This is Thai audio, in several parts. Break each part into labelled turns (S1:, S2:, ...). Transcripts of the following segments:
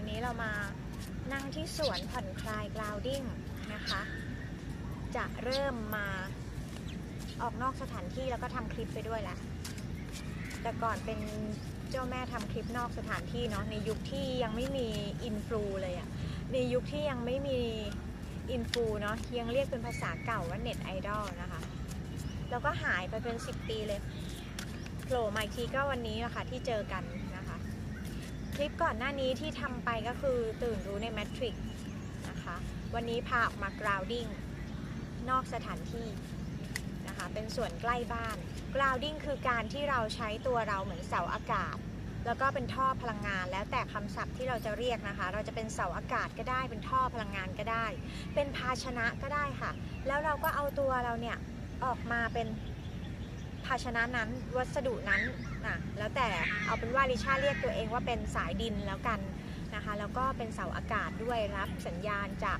S1: วันนี้เรามานั่งที่สวนผ่อนคลายกราวดิ้งนะคะ จะเริ่มมาออกนอกสถานที่แล้วก็ทำคลิปไปด้วยแหละแต่ก่อนเป็นเจ้าแม่ทำคลิปนอกสถานที่เนาะในยุคที่ยังไม่มีอินฟลูเลยอะในยุคที่ยังไม่มีอินฟลูเนาะยังเรียกเป็นภาษาเก่าว่าเน็ตไอดอลนะคะ แล้วก็หายไปเป็น 10 ปีเลยโผล่มาอีกทีก็วันนี้แหละค่ะที่เจอกัน ลิปก่อนหน้านี้ที่ทำไปก็คือตื่นรู้ในแมทริกนะคะ วันนี้พาออกมากราวดิ้งนอกสถานที่นะคะ เป็นส่วนใกล้บ้าน grounding คือการที่เราใช้ตัวเราเหมือนเสาอากาศ แล้วก็เป็นท่อพลังงาน แล้วแต่คำศัพท์ที่เราจะเรียกนะคะ เราจะเป็นเสาอากาศก็ได้ เป็นท่อพลังงานก็ได้ เป็นภาชนะก็ได้ค่ะ แล้วเราก็เอาตัวเราเนี่ยออกมาเป็นภาชนะนั้นวัสดุนั้น นะแล้วแต่เอาเป็นว่าลิชาเรียกตัวเองว่าเป็นสายดินแล้วกันนะคะแล้วก็เป็นเสาอากาศด้วยรับสัญญาณจาก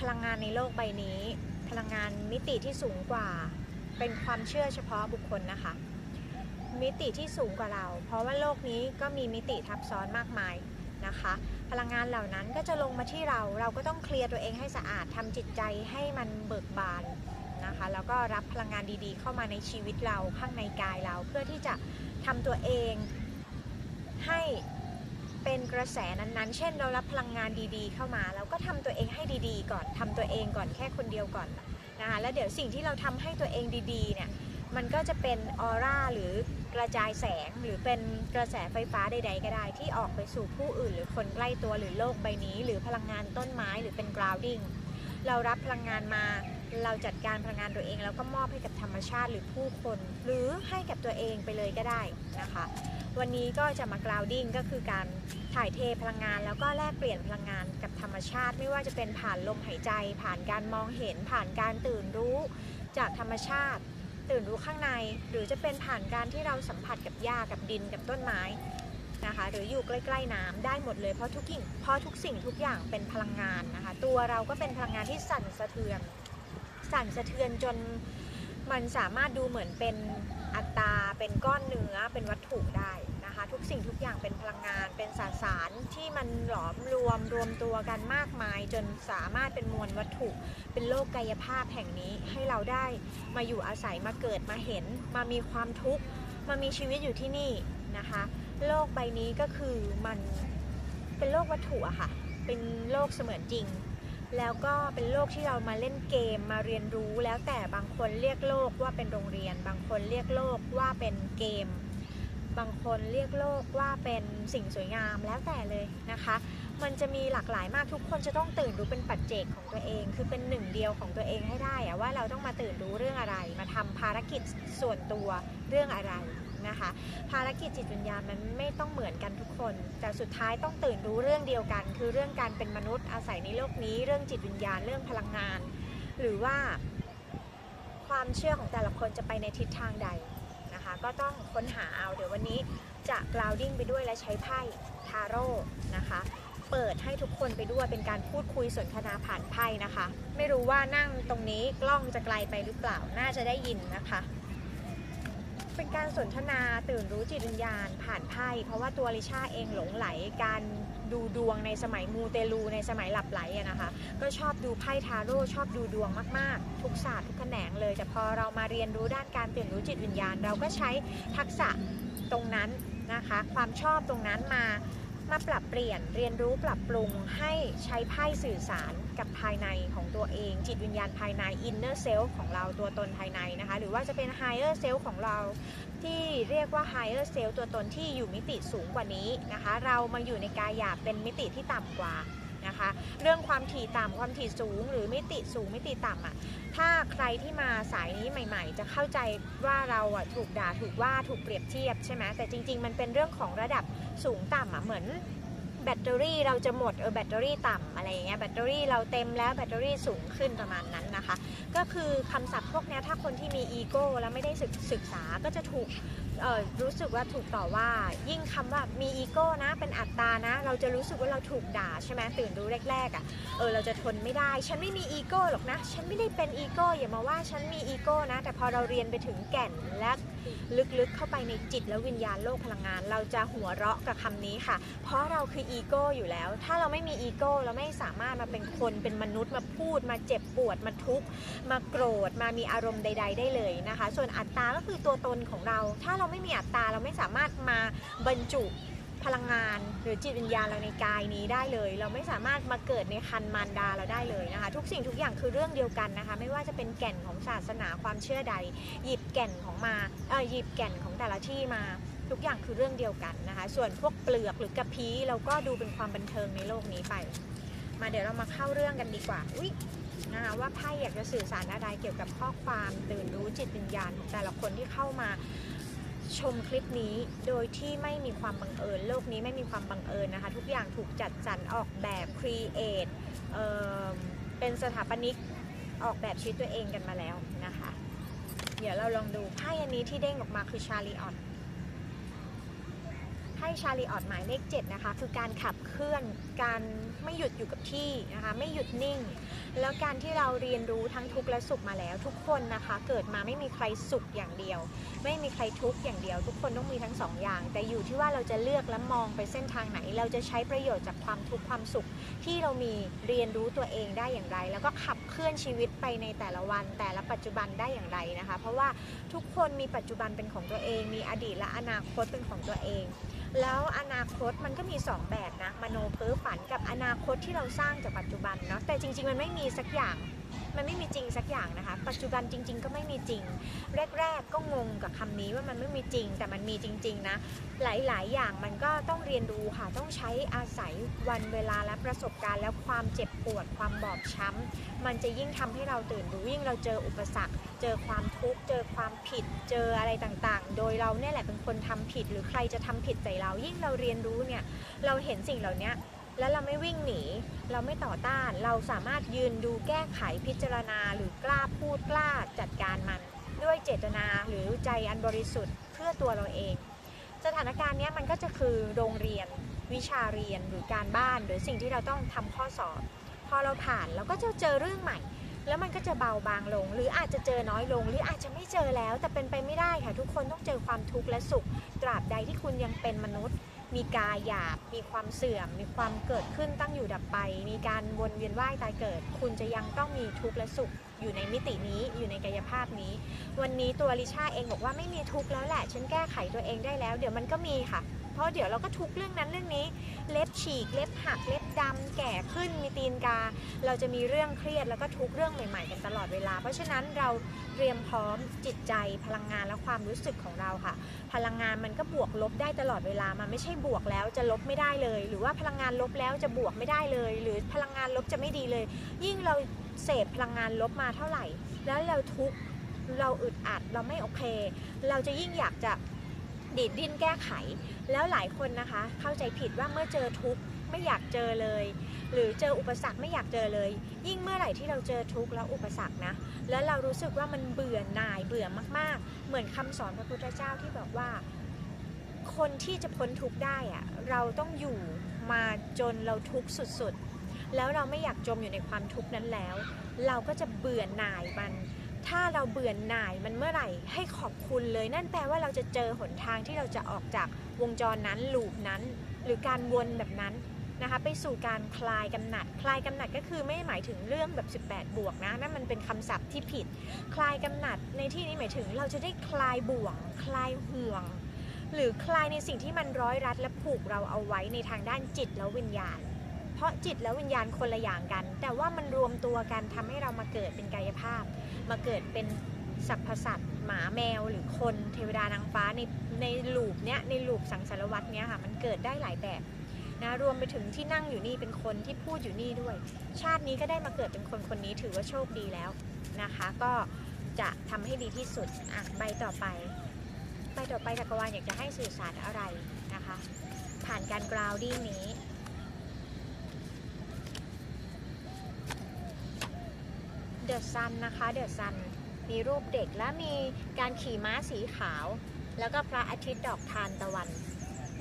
S1: พลังงานในโลกใบนี้ พลังงานมิติที่สูงกว่า เป็นความเชื่อเฉพาะบุคคลนะคะ มิติที่สูงกว่าเรา เพราะว่าโลกนี้ก็มีมิติทับซ้อนมากมายนะคะ พลังงานเหล่านั้นก็จะลงมาที่เรา เราก็ต้องเคลียร์ตัวเองให้สะอาดทำจิตใจให้มันเบิกบาน นะคะ แล้วก็รับพลังงานดีๆ เข้ามาในชีวิตเราข้างในกายเรา เพื่อที่จะทำตัวเองให้เป็นกระแสนั้นๆ เช่น เรารับพลังงานดีๆ เข้ามาเราก็ทำตัวเองให้ดีๆ ก่อนทำตัวเองก่อนแค่คนเดียวก่อนนะคะแล้วเดี๋ยวสิ่งที่เราทำให้ตัวเองดีๆเนี่ยมันก็จะเป็นออร่าหรือกระจายแสงหรือเป็นกระแสไฟฟ้าใด ๆ ก็ได้ ที่ออกไปสู่ผู้อื่น หรือคนใกล้ตัวหรือโลกใบนี้ หรือพลังงานต้นไม้หรือเป็น grounding เรารับพลังงานมา เราจัดการพลังงานตัวเองแล้วก็มอบให้กับธรรมชาติหรือผู้คน หรือให้กับตัวเองไปเลยก็ได้นะคะ วันนี้ก็จะมา grounding ก็คือการถ่ายเทพลังงาน แล้วก็แลกเปลี่ยนพลังงานกับธรรมชาติ ไม่ว่าจะเป็นผ่านลมหายใจ ผ่านการมองเห็น ผ่านการตื่นรู้จากธรรมชาติ ตื่นรู้ข้างใน หรือจะเป็นผ่านการที่เราสัมผัสกับหญ้ากับดินกับต้นไม้นะคะหรืออยู่ใกล้ ๆน้ำได้หมดเลยเพราะทุกสิ่งเพราะทุกสิ่งทุกอย่างเป็นพลังงานนะคะ ตัวเราก็เป็นพลังงานที่สั่นสะเทือน สั่นสะเทือนจนมันสามารถดูเหมือนเป็นอัตราเป็นก้อนเนื้อเป็นวัตถุได้นะคะ ทุกสิ่งทุกอย่างเป็นพลังงาน เป็นสาสารที่มันหลอมรวมรวมตัวกันมากมาย จนสามารถเป็นมวลวัตถุ เป็นโลกกายภาพแห่งนี้ให้เราได้มาอยู่อาศัยมาเกิดมาเห็น มามีความทุกข์มามีชีวิตอยู่ที่นี่นะคะ โลกใบนี้ก็คือมันเป็นโลกวัตถุอะค่ะ เป็นโลกเสมือนจริง แล้วก็เป็นโลกที่เรามาเล่นเกมมาเรียนรู้ แล้วแต่บางคนเรียกโลกว่าเป็นโรงเรียน บางคนเรียกโลกว่าเป็นเกม บางคนเรียกโลกว่าเป็นสิ่งสวยงามแล้วแต่เลยนะคะ มันจะมีหลากหลายมากทุกคนจะต้องตื่นรู้เป็นปัจเจกของตัวเอง คือเป็นหนึ่งเดียวของตัวเองให้ได้อะว่าเราต้องมาตื่นรู้เรื่องอะไร มาทำภารกิจส่วนตัวเรื่องอะไร นะคะ ภารกิจจิตวิญญาณมันไม่ต้องเหมือนกันทุกคน แต่สุดท้ายต้องตื่นรู้เรื่องเดียวกัน คือเรื่องการเป็นมนุษย์อาศัยในโลกนี้ เรื่องจิตวิญญาณเรื่องพลังงาน หรือว่าความเชื่อของแต่ละคนจะไปในทิศทางใดนะคะ ก็ต้องค้นหาเอาเดี๋ยววันนี้จะ grounding ไปด้วยและใช้ไพ่ทาโร่นะคะเปิดให้ทุกคนไปด้วยเป็นการพูดคุยสนทนาผ่านไพ่นะคะ ไม่รู้ว่านั่งตรงนี้กล้องจะไกลไปหรือเปล่าน่าจะได้ยินนะคะ เป็นการสนทนาตื่นรู้จิตวิญญาณผ่านไพ่เพราะว่าตัวลิชาเองหลงไหลการดูดวงในสมัยมูเตลูในสมัยหลับไหลอะนะคะ ก็ชอบดูไพ่ทาโร่ชอบดูดวงมากๆ ทุกศาสตร์ทุกแขนงเลย แต่พอเรามาเรียนรู้ด้านการตื่นรู้จิตวิญญาณ เราก็ใช้ทักษะตรงนั้นนะคะ ความชอบตรงนั้นมามาปรับเปลี่ยนเรียนรู้ปรับปรุงให้ใช้ไพ่สื่อสาร กับภายในของตัวเอง จิตวิญญาณภายใน inner self ของเราตัวตนภายในนะคะ หรือว่าจะเป็น higher self ของเรา ที่เรียกว่า higher self ตัวตนที่อยู่มิติสูงกว่านี้นะคะ เรามาอยู่ในกายหยาบเป็นมิติที่ต่ำกว่านะคะเรื่องความถี่ต่ำความถี่สูง หรือมิติสูงมิติต่ำอะถ้าใครที่มาสายนี้ใหม่ ๆ จะเข้าใจว่าเราอะถูกด่าถูกว่าถูกเปรียบเทียบใช่ไหมแต่จริง ๆ มันเป็นเรื่องของระดับสูงต่ำอะเหมือน แบตเตอรี่เราจะหมดเออแบตเตอรี่ต่ำอะไรอย่างเงี้ยแบตเตอรี่เราเต็มแล้วแบตเตอรี่สูงขึ้นประมาณนั้นนะคะ ก็คือคำศัพท์พวกนี้ถ้าคนที่มีอีโก้แล้วไม่ได้ศึกศึกษาก็จะถูกเออรู้สึกว่าถูกต่อว่า ยิ่งคำว่ามีอีโก้นะ เป็นอัตตานะ เราจะรู้สึกว่าเราถูกด่าใช่ไหมตื่นรู้แรกๆอะ่ะเออเราจะทนไม่ได้ ฉันไม่มีอีโก้หรอกนะ ฉันไม่ได้เป็นอีโก้อย่ามาว่าฉันมีอีโก้นะ แต่พอเราเรียนไปถึงแก่นและ ลึกๆเข้าไปในจิตและวิญญาณโลกพลังงาน เราจะหัวเราะกับคำนี้ค่ะ เพราะเราคืออีโก้อยู่แล้ว ถ้าเราไม่มีอีโก้เราไม่สามารถมาเป็นคนเป็นมนุษย์มาพูด มาเจ็บปวดมาทุกข์มาโกรธมามีอารมณ์ใด ๆ ได้เลยนะคะ ส่วนอัตตาก็คือตัวตนของเรา ถ้าเราไม่มีอัตตาเราไม่สามารถมาบรรจุ พลังงานหรือจิตวิญญาณเราในกายนี้ได้เลย เราไม่สามารถมาเกิดในคันมารดาเราได้เลยนะคะ ทุกสิ่งทุกอย่างคือเรื่องเดียวกันนะคะ ไม่ว่าจะเป็นแก่นของศาสนาความเชื่อใด หยิบแก่นของมาเออหยิบแก่นของแต่ละที่มาทุกอย่างคือเรื่องเดียวกันนะคะ ส่วนพวกเปลือกหรือกระพี้เราก็ดูเป็นความบันเทิงในโลกนี้ไป มาเดี๋ยวเรามาเข้าเรื่องกันดีกว่าอุ๊ยนะคะว่าไพ่อยากจะสื่อสารอะไรเกี่ยวกับข้อความตื่นรู้จิตวิญญาณของแต่ละคนที่เข้ามา ชมคลิปนี้โดยที่ไม่มีความบังเอิญ โลกนี้ไม่มีความบังเอิญนะคะ ทุกอย่างถูกจัดสรรออกแบบครีเอทเเป็นสถาปนิกออกแบบชีวิตตัวเองกันมาแล้วนะคะ เดี๋ยวเราลองดูไพ่อันนี้ที่เด้งออกมาคือชาลีออต ไพ่ชาลีออตหมายเลข7นะคะคือการขับเคลื่อนการไม่หยุดอยู่กับที่นะคะไม่หยุดนิ่ง แล้วการที่เราเรียนรู้ทั้งทุกข์และสุขมาแล้ว ทุกคนนะคะเกิดมาไม่มีใครสุขอย่างเดียว ไม่มีใครทุกข์อย่างเดียว ทุกคนต้องมีทั้งสองอย่าง แต่อยู่ที่ว่าเราจะเลือกและมองไปเส้นทางไหน เราจะใช้ประโยชน์จากความทุกข์ความสุข ที่เรามีเรียนรู้ตัวเองได้อย่างไร แล้วก็ขับเคลื่อนชีวิตไปในแต่ละวัน แต่ละปัจจุบันได้อย่างไรนะคะ เพราะว่าทุกคนมีปัจจุบันเป็นของตัวเอง มีอดีตและอนาคตเป็นของตัวเอง แล้วอนาคตมันก็มี 2 แบบนะมโนเพ้อฝันกับอนาคตที่เราสร้างจากปัจจุบันเนาะแต่จริง ๆ มันไม่มีสักอย่าง มันไม่มีจริงสักอย่างนะคะ ปัจจุบันจริง ๆ ก็ไม่มีจริง แรก ๆ ก็งงกับคำนี้ว่ามันไม่มีจริง แต่มันมีจริง ๆ นะ หลาย ๆ อย่างมันก็ต้องเรียนรู้ค่ะ ต้องใช้อาศัยวันเวลาและประสบการณ์ แล้วความเจ็บปวดความบอบช้ำมันจะยิ่งทำให้เราตื่นรู้ยิ่งเราเจออุปสรรค เจอความทุกข์เจอความผิด เจออะไรต่างๆ โดยเราเนี่ยแหละเป็นคนทำผิด หรือใครจะทำผิดใส่เรา ยิ่งเราเรียนรู้เนี่ยเราเห็นสิ่งเหล่านี้ แล้วเราไม่วิ่งหนี เราไม่ต่อต้าน เราสามารถยืนดูแก้ไขพิจารณา หรือกล้าพูดกล้าจัดการมัน ด้วยเจตนาหรือใจอันบริสุทธิ์เพื่อตัวเราเอง สถานการณ์นี้มันก็จะคือโรงเรียน วิชาเรียนหรือการบ้าน หรือสิ่งที่เราต้องทำข้อสอบ พอเราผ่านเราก็จะเจอเรื่องใหม่ แล้วมันก็จะเบาบางลง หรืออาจจะเจอน้อยลง หรืออาจจะไม่เจอแล้ว แต่เป็นไปไม่ได้ค่ะทุกคนต้องเจอความทุกข์และสุข ตราบใดที่คุณยังเป็นมนุษย์ มีกายหยาบ มีความเสื่อม มีความเกิดขึ้นตั้งอยู่ดับไป มีการวนเวียนว่ายตายเกิด คุณจะยังต้องมีทุกข์และสุขอยู่ในมิตินี้อยู่ในกายภาพนี้ วันนี้ตัวลิชาเองบอกว่าไม่มีทุกข์แล้วแหละ ฉันแก้ไขตัวเองได้แล้ว เดี๋ยวมันก็มีค่ะ เพราะเดี๋ยวเราก็ทุกข์เรื่องนั้นเรื่องนี้ เล็บฉีก เล็บหัก เล็บ ดำแก่ขึ้นมีตีนกา เราจะมีเรื่องเครียดแล้วก็ทุกเรื่องใหม่ ๆ กันตลอดเวลา เพราะฉะนั้นเราเตรียมพร้อมจิตใจพลังงานและความรู้สึกของเราค่ะ พลังงานมันก็บวกลบได้ตลอดเวลามันไม่ใช่บวกแล้วจะลบไม่ได้เลย หรือว่าพลังงานลบแล้วจะบวกไม่ได้เลย หรือพลังงานลบจะไม่ดีเลย ยิ่งเราเสพพลังงานลบมาเท่าไหร่ แล้วเราทุกข์เราอึดอัดเราไม่โอเค เราจะยิ่งอยากจะดีดดิ้นแก้ไข แล้วหลายคนนะคะ เข้าใจผิดว่าเมื่อเจอทุกข์ ไม่อยากเจอเลย หรือเจออุปสรรคไม่อยากเจอเลย ยิ่งเมื่อไหร่ที่เราเจอทุกข์แล้วอุปสรรคนะ แล้วเรารู้สึกว่ามันเบื่อหน่ายเบื่อมากๆ เหมือนคำสอนพระพุทธเจ้าที่บอกว่า คนที่จะพ้นทุกข์ได้อะเราต้องอยู่มาจนเราทุกข์สุดๆ แล้วเราไม่อยากจมอยู่ในความทุกข์นั้นแล้ว เราก็จะเบื่อหน่ายมันถ้าเราเบื่อหน่ายมันเมื่อไหร่ให้ขอบคุณเลย นั่นแปลว่าเราจะเจอหนทางที่เราจะออกจากวงจรนั้นลูปนั้น หรือการวนแบบนั้น นะคะไปสู่การคลายกำหนัด คลายกำหนัดก็คือไม่หมายถึงเรื่องแบบ 18 บวกนะนั่นมันเป็นคำศัพท์ที่ผิด คลายกำหนัดในที่นี้หมายถึงเราจะได้คลายบ่วง คลายห่วง หรือคลายในสิ่งที่มันร้อยรัดและผูกเราเอาไว้ในทางด้านจิตและวิญญาณ เพราะจิตและวิญญาณคนละอย่างกัน แต่ว่ามันรวมตัวกันทำให้เรามาเกิดเป็นกายภาพ มาเกิดเป็นสัพพสัตว์หมาแมวหรือคนเทวดานางฟ้าในในลูปเนี้ยในลูปสังสารวัตเนี้ยค่ะมันเกิดได้หลายแบบ นะรวมไปถึงที่นั่งอยู่นี่เป็นคนที่พูดอยู่นี่ด้วย ชาตินี้ก็ได้มาเกิดเป็นคนคนนี้ถือว่าโชคดีแล้วนะคะ ก็จะทำให้ดีที่สุดอะใบต่อไปใบต่อไปจักรวาลอยากจะให้สื่อสารอะไรนะคะ ผ่านการกราวดิ้งนี้เดอะซันนะคะเดอะซันมีรูปเด็กและมีการขี่ม้าสีขาว แล้วก็พระอาทิตย์ดอกทานตะวัน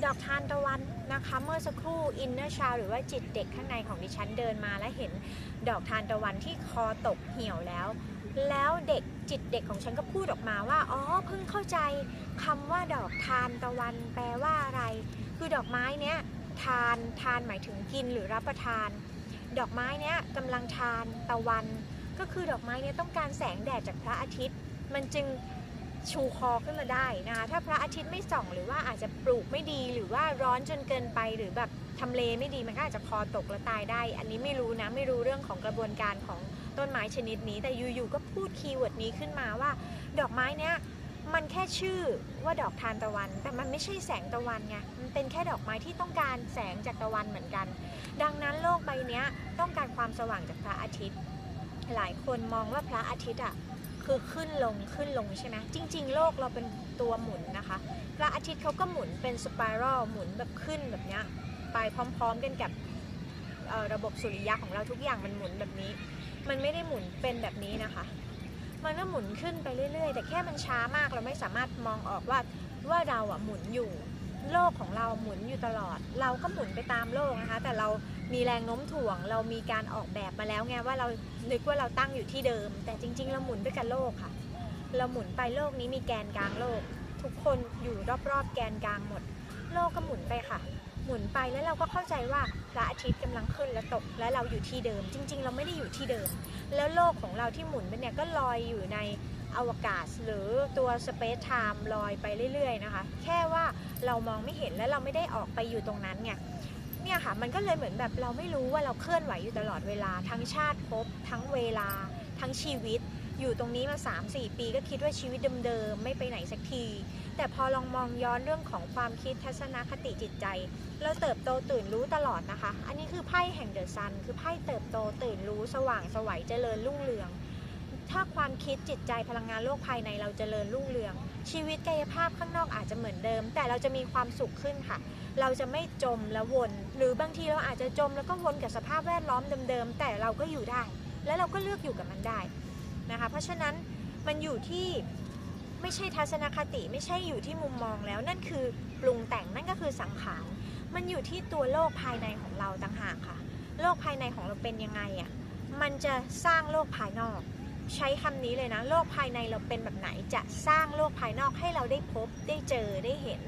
S1: ดอกทานตะวันนะคะ เมื่อสักครู่อินเนอร์ชาหรือว่าจิตเด็กข้างในของดิฉันเดินมาและเห็นดอกทานตะวันที่คอตกเหี่ยวแล้ว แล้วเด็กจิตเด็กของฉันก็พูดออกมาว่า อ๋อ เพิ่งเข้าใจคำว่าดอกทานตะวันแปลว่าอะไร คือดอกไม้เนี้ยทานทานหมายถึงกินหรือรับประทาน ดอกไม้เนี้ยกำลังทานตะวัน ก็คือดอกไม้เนี้ยต้องการแสงแดดจากพระอาทิตย์ มันจึง ชูคอขึ้นมาได้นะคะถ้าพระอาทิตย์ไม่ส่อง หรือว่าอาจจะปลูกไม่ดีหรือว่าร้อนจนเกินไปหรือแบบทำเลไม่ดีมันก็อาจจะคอตกและตายได้ อันนี้ไม่รู้นะไม่รู้เรื่องของกระบวนการของต้นไม้ชนิดนี้ แต่อยู่ๆก็พูดคีย์เวิร์ดนี้ขึ้นมาว่า ดอกไม้เนี้ยมันแค่ชื่อว่าดอกทานตะวัน แต่มันไม่ใช่แสงตะวันไงมันเป็นแค่ดอกไม้ที่ต้องการแสงจากตะวันเหมือนกัน ดังนั้นโลกใบเนี้ยต้องการความสว่างจากพระอาทิตย์ หลายคนมองว่าพระอาทิตย์อะ คือขึ้นลงขึ้นลงใช่ไหมจริง ๆ โลกเราเป็นตัวหมุนนะคะพระอาทิตย์เขาก็หมุนเป็นสไปรัลหมุนแบบขึ้นแบบเนี้ยไปพร้อม ๆ กันกับระบบสุริยะของเราทุกอย่างมันหมุนแบบนี้ มันไม่ได้หมุนเป็นแบบนี้นะคะ มันก็หมุนขึ้นไปเรื่อย ๆ แต่แค่มันช้ามากเราไม่สามารถมองออกว่าว่าเราอะหมุนอยู่ โลกของเราหมุนอยู่ตลอด เราก็หมุนไปตามโลกนะคะ แต่เรา มีแรงโน้มถ่วง เรามีการออกแบบมาแล้วไงว่าเรานึกว่าเราตั้งอยู่ที่เดิม แต่จริง ๆ เราหมุนไปกับโลกค่ะ เราหมุนไปโลกนี้มีแกนกลางโลก ทุกคนอยู่รอบๆ แกนกลางหมด โลกก็หมุนไปค่ะ หมุนไปแล้วเราก็เข้าใจว่าพระอาทิตย์กำลังขึ้นและตก และเราอยู่ที่เดิม จริง ๆ เราไม่ได้อยู่ที่เดิม แล้วโลกของเราที่หมุนไปเนี่ยก็ลอยอยู่ในอวกาศหรือตัวสเปซไทม์ลอยไปเรื่อย ๆ นะคะ แค่ว่าเรามองไม่เห็นและเราไม่ได้ออกไปอยู่ตรงนั้นไง เนี่ยค่ะมันก็เลยเหมือนแบบเราไม่รู้ว่าเราเคลื่อนไหวอยู่ตลอดเวลาทั้งชาติภพทั้งเวลา ทั้งชีวิต อยู่ตรงนี้มา 3-4 ปีก็คิดว่าชีวิตเดิมๆไม่ไปไหนสักที แต่พอลองมองย้อนเรื่องของความคิดทัศนคติจิตใจ เราเติบโตตื่นรู้ตลอดนะคะ อันนี้คือไพ่แห่งเดอะซันคือไพ่เติบโตตื่นรู้สว่างสวัยเจริญรุ่งเรือง ถ้าความคิดจิตใจพลังงานโลกภายในเราเจริญรุ่งเรือง ชีวิตกายภาพข้างนอกอาจจะเหมือนเดิม แต่เราจะมีความสุขขึ้นค่ะ เราจะไม่จมและวน หรือบางทีเราอาจจะจมแล้วก็วนกับสภาพแวดล้อมเดิมๆ แต่เราก็อยู่ได้ และเราก็เลือกอยู่กับมันได้นะคะ เพราะฉะนั้นมันอยู่ที่ไม่ใช่ทัศนคติไม่ใช่อยู่ที่มุมมองแล้วนั่นคือปรุงแต่งนั่นก็คือสังขาร มันอยู่ที่ตัวโลกภายในของเราต่างหากค่ะ โลกภายในของเราเป็นยังไงอะ่ะ มันจะสร้างโลกภายนอก ใช้คำนี้เลยนะ โลกภายในเราเป็นแบบไหนจะสร้างโลกภายนอกให้เราได้พบได้เจอได้เห็น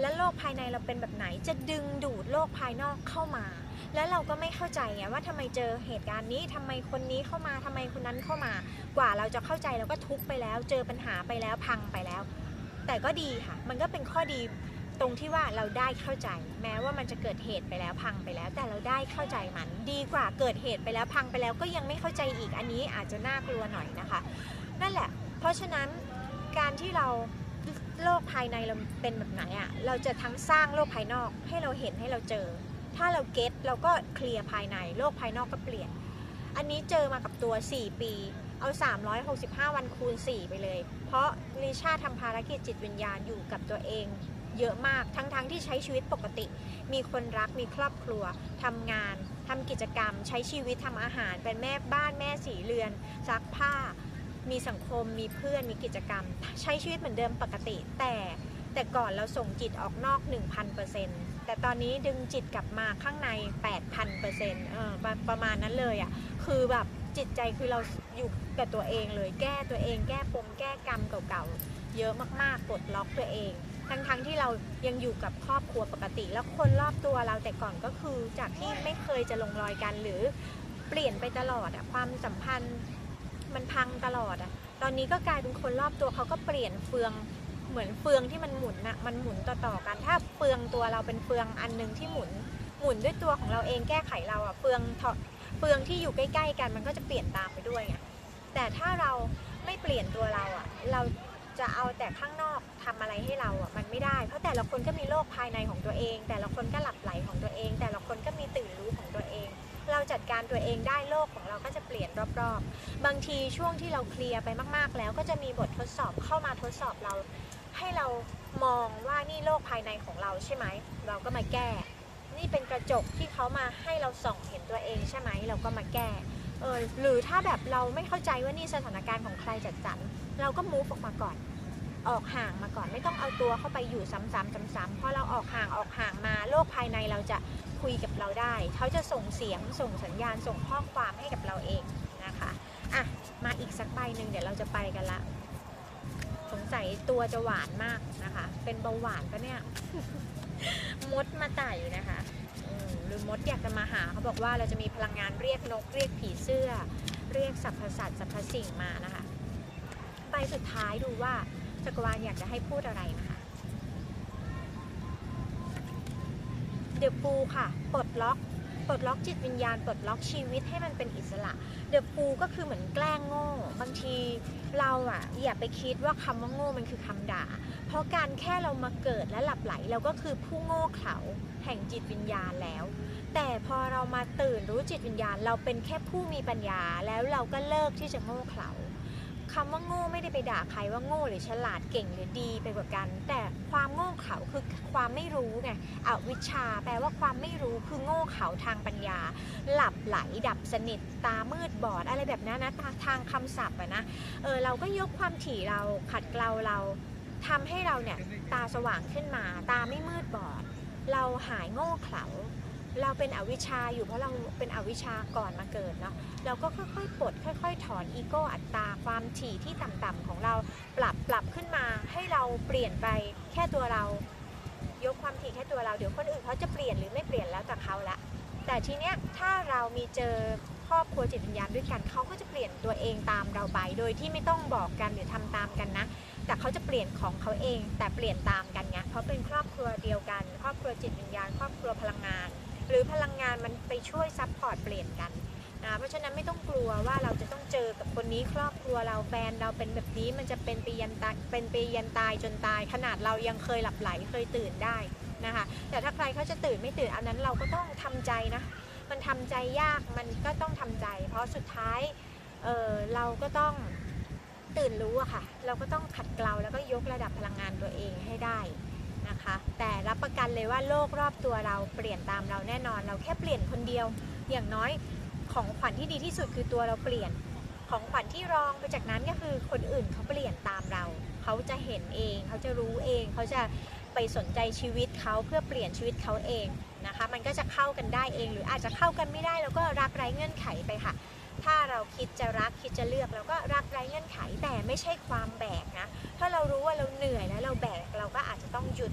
S1: และโลกภายในเราเป็นแบบไหน จะดึงดูดโลกภายนอกเข้ามา แล้วเราก็ไม่เข้าใจไงว่าทำไมเจอเหตุการณ์นี้ทำไมคนนี้เข้ามาทำไมคนนั้นเข้ามา กว่าเราจะเข้าใจเราก็ทุกไปแล้ว เจอปัญหาไปแล้วพังไปแล้ว แต่ก็ดีค่ะ มันก็เป็นข้อดีตรงที่ว่าเราได้เข้าใจ แม้ว่ามันจะเกิดเหตุไปแล้วพังไปแล้ว แต่เราได้เข้าใจมันดีกว่าเกิดเหตุไปแล้วพังไปแล้วก็ยังไม่เข้าใจอีกอันนี้อาจจะน่ากลัวหน่อยนะคะ นั่นแหละ เพราะฉะนั้นการที่เรา โลกภายในเราเป็นแบบไหนอะเราจะทั้งสร้างโลกภายนอกให้เราเห็นให้เราเจอ ถ้าเราเก็ตเราก็เคลียร์ภายใน โลกภายนอกก็เปลี่ยน อันนี้เจอมากับตัว 4 ปี เอา 365 วันคูณ 4 ไปเลย เพราะลิชาทำภารกิจจิตวิญญาณอยู่กับตัวเองเยอะมากทั้งๆทที่ใช้ชีวิตปกติ มีคนรักมีครอบครัวทำงานทำกิจกรรม ใช้ชีวิตทำอาหารเป็นแม่บ้านแม่สีเรือนซักผ้า มีสังคมมีเพื่อนมีกิจกรรม ใช้ชีวิตเหมือนเดิมปกติ แต่แต่ก่อนเราส่งจิตออกนอก 1,000%แต่ตอนนี้ดึงจิตกลับมาข้างใน 8,000%เออปประมาณนั้นเลยอะ่ะคือแบบจิตใจคือเราอยู่กับตัวเองเลยแก้ตัวเองแก้ปมแก้กรรมเก่าๆ เยอะมากๆปลดล็อกตัวเอง ทั้งๆที่เรายังอยู่กับครอบครัวปกติ แล้วคนรอบตัวเราแต่ก่อนก็คือจากที่ไม่เคยจะลงรอยกันหรือเปลี่ยนไปตลอดอะความสัมพันธ์ มันพังตลอดอะตอนนี้ก็กลายเป็นคนรอบตัวเขาก็เปลี่ยนเฟืองเหมือนเฟืองที่มันหมุนอะมันหมุนต่อๆกัน ถ้าเฟืองตัวเราเป็นเฟืองอันหนึ่งที่หมุน หมุนด้วยตัวของเราเองแก้ไขเราอะเฟืองเถาะเฟืองที่อยู่ใกล้ๆกัน มันก็จะเปลี่ยนตามไปด้วยไงแต่ถ้าเราไม่เปลี่ยนตัวเราอะเราจะเอาแต่ข้างนอกทำอะไรให้เราอะมันไม่ได้ เพราะแต่ละคนก็มีโลกภายในของตัวเอง แต่ละคนก็หลับไหลของตัวเอง แต่ละคนก็มีตื่นรู้ของตัวเอง เราจัดการตัวเองได้โลกของเราก็จะเปลี่ยนรอบๆ บางทีช่วงที่เราเคลียร์ไปมาก ๆ แล้วก็จะมีบททดสอบเข้ามาทดสอบเรา ให้เรามองว่านี่โลกภายในของเราใช่ไหม เราก็มาแก้ นี่เป็นกระจกที่เขามาให้เราส่องเห็นตัวเองใช่ไหม เราก็มาแก้เออหรือถ้าแบบเราไม่เข้าใจว่านี่สถานการณ์ของใครจัดสรรเราก็มูฟออกมาก่อน ออกห่างมาก่อน ไม่ต้องเอาตัวเข้าไปอยู่ซ้ำๆซ้ำๆเพราะเราออกห่างออกห่างมาโลกภายในเราจะคุยกับเราได้ เขาจะส่งเสียงส่งสัญญาณส่งข้อความให้กับเราเองนะคะอะมาอีกสักใบหนึ่งเดี๋ยวเราจะไปกันละสงสัยตัวจะหวานมากนะคะ เป็นเบาหวานปะเนี่ยมดมาไต่นะคะหรือมดอยากจะมาหาเขาบอกว่าเราจะมีพลังงานเรียกนกเรียกผีเสื้อ เรียกสรรพสัตว์สรรพสิ่งมานะคะไปสุดท้ายดูว่า จักรวาลอยากจะให้พูดอะไรนะคะเดอะฟูค่ะปลดล็อกปลดล็อกจิตวิญญาณปลดล็อกชีวิตให้มันเป็นอิสระเดอะฟูก็คือเหมือนแกล้งโง่ บางทีเราอะอย่าไปคิดว่าคำว่าโง่มันคือคำด่า เพราะการแค่เรามาเกิดและหลับไหลเราก็คือผู้โง่เขลาแห่งจิตวิญญาณแล้ว แต่พอเรามาตื่นรู้จิตวิญญาณ เราเป็นแค่ผู้มีปัญญาแล้วเราก็เลิกที่จะโง่เขลา คำว่าโง่ไม่ได้ไปด่าใครว่าโง่หรือฉลาดเก่งหรือดีไปกว่ากัน แต่ความโง่เขาคือความไม่รู้ไงอวิชชาแปลว่าความไม่รู้คือโง่เขาทางปัญญา หลับไหลดับสนิทตามืดบอดอะไรแบบนั้นนะทางทางคำศัพท์อะนะเออเราก็ยกความถี่เราขัดเกลาเราทำให้เราเนี่ยตาสว่างขึ้นมา ตาไม่มืดบอด เราหายโง่เขลา เราเป็นอวิชชาอยู่เพราะเราเป็นอวิชชาก่อนมาเกิดเนาะเราก็ค่อยๆปลดค่อย ๆ ถอนอีโก้อัตตาความถี่ที่ต่ำๆของเราปรับปรับขึ้นมาให้เราเปลี่ยนไปแค่ตัวเรา ยกความถี่แค่ตัวเราเดี๋ยวคนอื่นเขาจะเปลี่ยนหรือไม่เปลี่ยนแล้วแต่เขาละแต่ทีเนี้ยถ้าเรามีเจอครอบครัวจิตวิญญาณด้วยกันเขาก็จะเปลี่ยนตัวเองตามเราไป โดยที่ไม่ต้องบอกกันหรือทำตามกันนะ แต่เขาจะเปลี่ยนของเขาเองแต่เปลี่ยนตามกันไงเพราะเป็นครอบครัวเดียวกัน ครอบครัวจิตวิญญาณ ครอบครัวพลังงาน หรือพลังงานมันไปช่วยซัพพอร์ตเปลี่ยนกันนะเพราะฉะนั้นไม่ต้องกลัวว่าเราจะต้องเจอกับคนนี้ครอบครัวเราแฟนเราเป็นแบบนี้มันจะเป็นปียันตายเป็นปียันตายจนตาย ขนาดเรายังเคยหลับไหลเคยตื่นได้นะคะแต่ถ้าใครเขาจะตื่นไม่ตื่นอันนั้นเราก็ต้องทำใจนะมันทำใจยากมันก็ต้องทำใจ เพราะสุดท้ายเออเราก็ต้องตื่นรู้อะค่ะ เราก็ต้องขัดเกลาแล้วก็ยกระดับพลังงานตัวเองให้ได้ นะคะ แต่รับประกันเลยว่าโลกรอบตัวเราเปลี่ยนตามเราแน่นอน เราแค่เปลี่ยนคนเดียว อย่างน้อยของขวัญที่ดีที่สุดคือตัวเราเปลี่ยน ของขวัญที่รองไปจากนั้นก็คือคนอื่นเขาเปลี่ยนตามเรา เขาจะเห็นเอง เขาจะรู้เอง เขาจะไปสนใจชีวิตเขาเพื่อเปลี่ยนชีวิตเขาเองนะคะ มันก็จะเข้ากันได้เอง หรืออาจจะเข้ากันไม่ได้เราก็รักไร้เงื่อนไขไปค่ะ ถ้าเราคิดจะรักคิดจะเลือกเราก็รักไร้เงื่อนไขแต่ไม่ใช่ความแบกนะ ถ้าเรารู้ว่าเราเหนื่อยแล้วเราแบกเราก็อาจจะต้องหยุด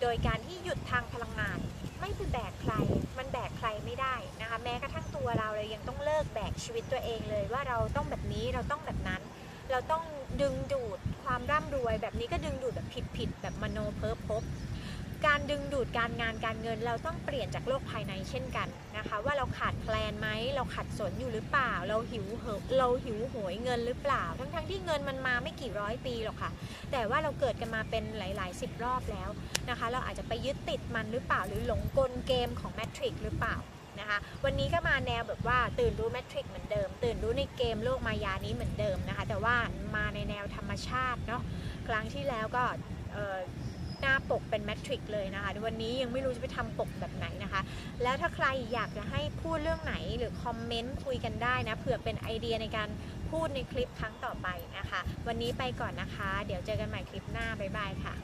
S1: โดยการที่หยุดทางพลังงาน ไม่ไปแบกใคร มันแบกใครไม่ได้นะคะแม้กระทั่งตัวเราเลยยังต้องเลิกแบกชีวิตตัวเองเลย ว่าเราต้องแบบนี้เราต้องแบบนั้น เราต้องดึงดูดความร่ำรวย แบบนี้ก็ดึงดูดแบบผิดๆแบบมโนเพ้อพบ การดึงดูดการงานการเงินเราต้องเปลี่ยนจากโลกภายในเช่นกันนะคะ ว่าเราขาดแคลนไหมเราขัดสนอยู่หรือเปล่า เราหิวเหอะเราหิวโหยเงินหรือเปล่า ทั้งๆที่เงินมันมาไม่กี่ร้อยปีหรอกค่ะ แต่ว่าเราเกิดกันมาเป็นหลายๆสิบรอบแล้วนะคะ เราอาจจะไปยึดติดมันหรือเปล่า หรือหลงกลเกมของแมทริกหรือเปล่านะคะวันนี้ก็มาแนวแบบว่าตื่นรู้แมทริกเหมือนเดิม ตื่นรู้ในเกมโลกมายานี้เหมือนเดิมนะคะ แต่ว่ามาในแนวธรรมชาติเนาะครั้งที่แล้วก็ หน้าปกเป็นแมทริกเลยนะคะวันนี้ยังไม่รู้จะไปทำปกแบบไหนนะคะ แล้วถ้าใครอยากจะให้พูดเรื่องไหนหรือคอมเมนต์คุยกันได้นะเผื่อเป็นไอเดียในการพูดในคลิปครั้งต่อไปนะคะ วันนี้ไปก่อนนะคะ เดี๋ยวเจอกันใหม่คลิปหน้าบ๊ายบายค่ะ